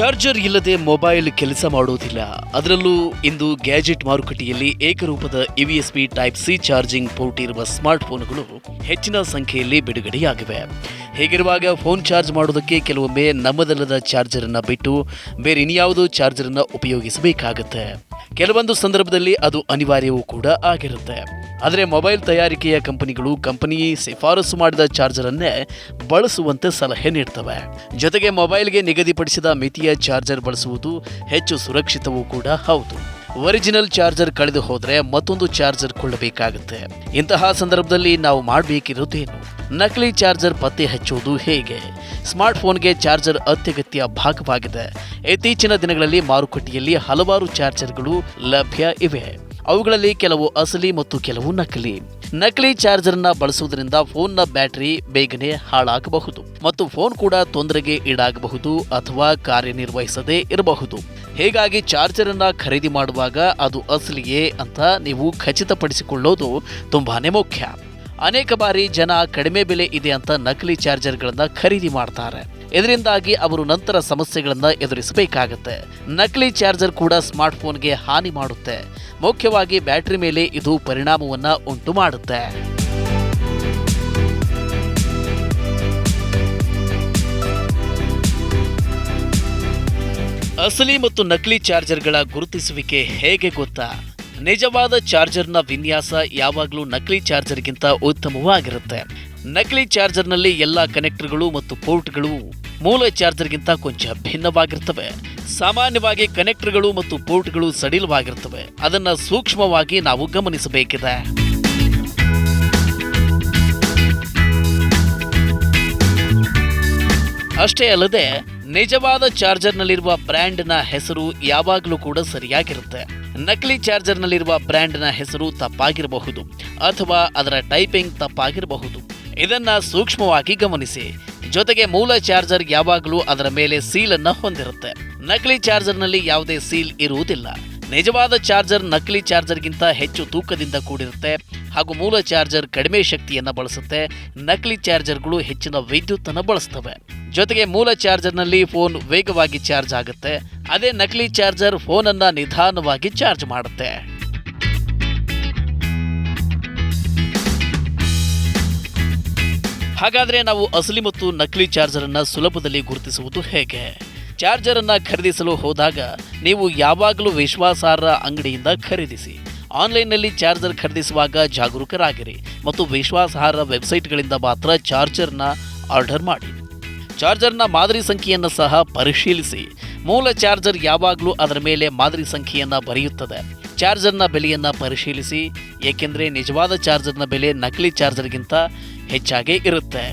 Charger ಇಲ್ಲದೆ mobile ಕೆಲಸ ಮಾಡುವುದಿಲ್ಲ ಅದರಲ್ಲೂ ಇಂದು ಗ್ಯಾಜೆಟ್ ಮಾರುಕಟ್ಟೆಯಲ್ಲಿ ಏಕರೂಪದ EVSP type C charging port ಇರುವ ಸ್ಮಾರ್ಟ್ ಫೋನ್ಗಳು ಹೆಚ್ಚಿನ ಸಂಖ್ಯೆಯಲ್ಲಿ ಬಿಡುಗಡೆಯಾಗಿವೆ. ಹೀಗಿರುವಾಗ ಫೋನ್ ಚಾರ್ಜ್ ಮಾಡುವುದಕ್ಕೆ ಕೆಲವೊಮ್ಮೆ ನಮ್ಮದಲ್ಲದ ಚಾರ್ಜರ್ ಅನ್ನು ಬಿಟ್ಟು ಬೇರೆ ಇನ್ಯಾವುದೋ ಚಾರ್ಜರ್ ಅನ್ನು ಉಪಯೋಗಿಸಬೇಕಾಗುತ್ತೆ. ಕೆಲವೊಂದು ಸಂದರ್ಭದಲ್ಲಿ ಅದು ಅನಿವಾರ್ಯವೂ ಕೂಡ ಆಗಿರುತ್ತೆ. ಆದರೆ ಮೊಬೈಲ್ ತಯಾರಿಕೆಯ ಕಂಪನಿಗಳು ಕಂಪನಿ ಶಿಫಾರಸು ಮಾಡಿದ ಚಾರ್ಜರನ್ನೇ ಬಳಸುವಂತೆ ಸಲಹೆ ನೀಡ್ತವೆ. ಜೊತೆಗೆ ಮೊಬೈಲ್ಗೆ ನಿಗದಿಪಡಿಸಿದ ಮಿತಿಯ ಚಾರ್ಜರ್ ಬಳಸುವುದು ಹೆಚ್ಚು ಸುರಕ್ಷಿತವೂ ಕೂಡ ಹೌದು. ಒರಿಜಿನಲ್ ಚಾರ್ಜರ್ ಕಳೆದು ಹೋದರೆ ಮತ್ತೊಂದು ಚಾರ್ಜರ್ ಕೊಳ್ಳಬೇಕಾಗುತ್ತೆ. ಇಂತಹ ಸಂದರ್ಭದಲ್ಲಿ ನಾವು ಮಾಡಬೇಕಿರುವುದೇನು? ನಕಲಿ ಚಾರ್ಜರ್ ಪತ್ತೆ ಹಚ್ಚುವುದು ಹೇಗೆ? ಸ್ಮಾರ್ಟ್ಫೋನ್ಗೆ ಚಾರ್ಜರ್ ಅತ್ಯಗತ್ಯ ಭಾಗವಾಗಿದೆ. ಇತ್ತೀಚಿನ ದಿನಗಳಲ್ಲಿ ಮಾರುಕಟ್ಟೆಯಲ್ಲಿ ಹಲವಾರು ಚಾರ್ಜರ್ಗಳು ಲಭ್ಯ ಇವೆ. ಅವುಗಳಲ್ಲಿ ಕೆಲವು ಅಸಲಿ ಮತ್ತು ಕೆಲವು ನಕಲಿ. ನಕಲಿ ಚಾರ್ಜರ್ ಅನ್ನ ಬಳಸುವುದರಿಂದ ಫೋನ್ನ ಬ್ಯಾಟರಿ ಬೇಗನೆ ಹಾಳಾಗಬಹುದು ಮತ್ತು ಫೋನ್ ಕೂಡ ತೊಂದರೆಗೆ ಈಡಾಗಬಹುದು ಅಥವಾ ಕಾರ್ಯನಿರ್ವಹಿಸದೇ ಇರಬಹುದು. ಹೀಗಾಗಿ ಚಾರ್ಜರ್ ಅನ್ನ ಖರೀದಿ ಮಾಡುವಾಗ ಅದು ಅಸಲಿಯೇ ಅಂತ ನೀವು ಖಚಿತಪಡಿಸಿಕೊಳ್ಳೋದು ತುಂಬಾನೇ ಮುಖ್ಯ. ಅನೇಕ ಬಾರಿ ಜನ ಕಡಿಮೆ ಬೆಲೆ ಇದೆ ಅಂತ ನಕಲಿ ಚಾರ್ಜರ್ಗಳನ್ನ ಖರೀದಿ ಮಾಡ್ತಾರೆ. ಇದರಿಂದಾಗಿ ಅವರು ನಂತರ ಸಮಸ್ಯೆಗಳನ್ನು ಎದುರಿಸಬೇಕಾಗತ್ತೆ. ನಕಲಿ ಚಾರ್ಜರ್ ಕೂಡ ಸ್ಮಾರ್ಟ್ಫೋನ್ಗೆ ಹಾನಿ ಮಾಡುತ್ತೆ. ಮುಖ್ಯವಾಗಿ ಬ್ಯಾಟರಿ ಮೇಲೆ ಇದು ಪರಿಣಾಮವನ್ನು ಉಂಟು ಮಾಡುತ್ತೆ. ಅಸಲಿ ಮತ್ತು ನಕಲಿ ಚಾರ್ಜರ್ಗಳ ಗುರುತಿಸುವಿಕೆ ಹೇಗೆ ಗೊತ್ತಾ? ನಿಜವಾದ ಚಾರ್ಜರ್ನ ವಿನ್ಯಾಸ ಯಾವಾಗಲೂ ನಕಲಿ ಚಾರ್ಜರ್ಗಿಂತ ಉತ್ತಮವಾಗಿರುತ್ತೆ. ನಕಲಿ ಚಾರ್ಜರ್ನಲ್ಲಿ ಎಲ್ಲ ಕನೆಕ್ಟರ್ಗಳು ಮತ್ತು ಪೋರ್ಟ್ಗಳು ಮೂಲ ಚಾರ್ಜರ್ಗಿಂತ ಕೊಂಚ ಭಿನ್ನವಾಗಿರ್ತವೆ. ಸಾಮಾನ್ಯವಾಗಿ ಕನೆಕ್ಟರ್ಗಳು ಮತ್ತು ಪೋರ್ಟ್ಗಳು ಸಡಿಲವಾಗಿರ್ತವೆ. ಅದನ್ನ ಸೂಕ್ಷ್ಮವಾಗಿ ನಾವು ಗಮನಿಸಬೇಕಿದೆ. ಅಷ್ಟೇ ಅಲ್ಲದೆ, ನಿಜವಾದ ಚಾರ್ಜರ್ನಲ್ಲಿರುವ ಬ್ರ್ಯಾಂಡ್ನ ಹೆಸರು ಯಾವಾಗಲೂ ಕೂಡ ಸರಿಯಾಗಿರುತ್ತೆ. ನಕಲಿ ಚಾರ್ಜರ್ನಲ್ಲಿರುವ ಬ್ರ್ಯಾಂಡ್ನ ಹೆಸರು ತಪ್ಪಾಗಿರಬಹುದು. ಅಥವಾ ಅದರ ಟೈಪಿಂಗ್ ತಪ್ಪಾಗಿರಬಹುದು. ಇದನ್ನ ಸೂಕ್ಷ್ಮವಾಗಿ ಗಮನಿಸಿ. ಜೊತೆಗೆ ಮೂಲ ಚಾರ್ಜರ್ ಯಾವಾಗಲೂ ಅದರ ಮೇಲೆ ಸೀಲ್ ಅನ್ನ ಹೊಂದಿರುತ್ತೆ. ನಕಲಿ ಚಾರ್ಜರ್ನಲ್ಲಿ ಯಾವುದೇ ಸೀಲ್ ಇರುವುದಿಲ್ಲ. ನಿಜವಾದ ಚಾರ್ಜರ್ ನಕಲಿ ಚಾರ್ಜರ್ಗಿಂತ ಹೆಚ್ಚು ತೂಕದಿಂದ ಕೂಡಿರುತ್ತೆ ಹಾಗೂ ಮೂಲ ಚಾರ್ಜರ್ ಕಡಿಮೆ ಶಕ್ತಿಯನ್ನು ಬಳಸುತ್ತೆ. ನಕಲಿ ಚಾರ್ಜರ್ಗಳು ಹೆಚ್ಚಿನ ವಿದ್ಯುತ್ ಅನ್ನು ಬಳಸ್ತವೆ. ಜೊತೆಗೆ ಮೂಲ ಚಾರ್ಜರ್ನಲ್ಲಿ ಫೋನ್ ವೇಗವಾಗಿ ಚಾರ್ಜ್ ಆಗುತ್ತೆ. ಅದೇ ನಕಲಿ ಚಾರ್ಜರ್ ಫೋನ್ ಅನ್ನ ನಿಧಾನವಾಗಿ ಚಾರ್ಜ್ ಮಾಡುತ್ತೆ. ಹಾಗಾದ್ರೆ ನಾವು ಅಸಲಿ ಮತ್ತು ನಕಲಿ ಚಾರ್ಜರ್ ಅನ್ನ ಸುಲಭದಲ್ಲಿ ಗುರುತಿಸುವುದು ಹೇಗೆ? ಚಾರ್ಜರ್ ಅನ್ನ ಖರೀದಿಸಲು ಹೋದಾಗ ನೀವು ಯಾವಾಗಲೂ ವಿಶ್ವಾಸಾರ್ಹ ಅಂಗಡಿಯಿಂದ ಖರೀದಿಸಿ. ಆನ್ಲೈನ್ನಲ್ಲಿ ಚಾರ್ಜರ್ ಖರೀದಿಸುವಾಗ ಜಾಗರೂಕರಾಗಿರಿ ಮತ್ತು ವಿಶ್ವಾಸಾರ್ಹ ವೆಬ್ಸೈಟ್ಗಳಿಂದ ಮಾತ್ರ ಚಾರ್ಜರ್ನ ಆರ್ಡರ್ ಮಾಡಿ. ಚಾರ್ಜರ್ನ ಮಾದರಿ ಸಂಖ್ಯೆಯನ್ನು ಸಹ ಪರಿಶೀಲಿಸಿ. ಮೂಲ ಚಾರ್ಜರ್ ಯಾವಾಗಲೂ ಅದರ ಮೇಲೆ ಮಾದರಿ ಸಂಖ್ಯೆಯನ್ನು ಬರೆಯುತ್ತದೆ. ಚಾರ್ಜರ್ನ ಬೆಲೆಯನ್ನು ಪರಿಶೀಲಿಸಿ ಏಕೆಂದರೆ ನಿಜವಾದ ಚಾರ್ಜರ್ನ ಬೆಲೆ ನಕಲಿ ಚಾರ್ಜರ್ಗಿಂತ ಹೆಚ್ಚಾಗೇ ಇರುತ್ತೆ.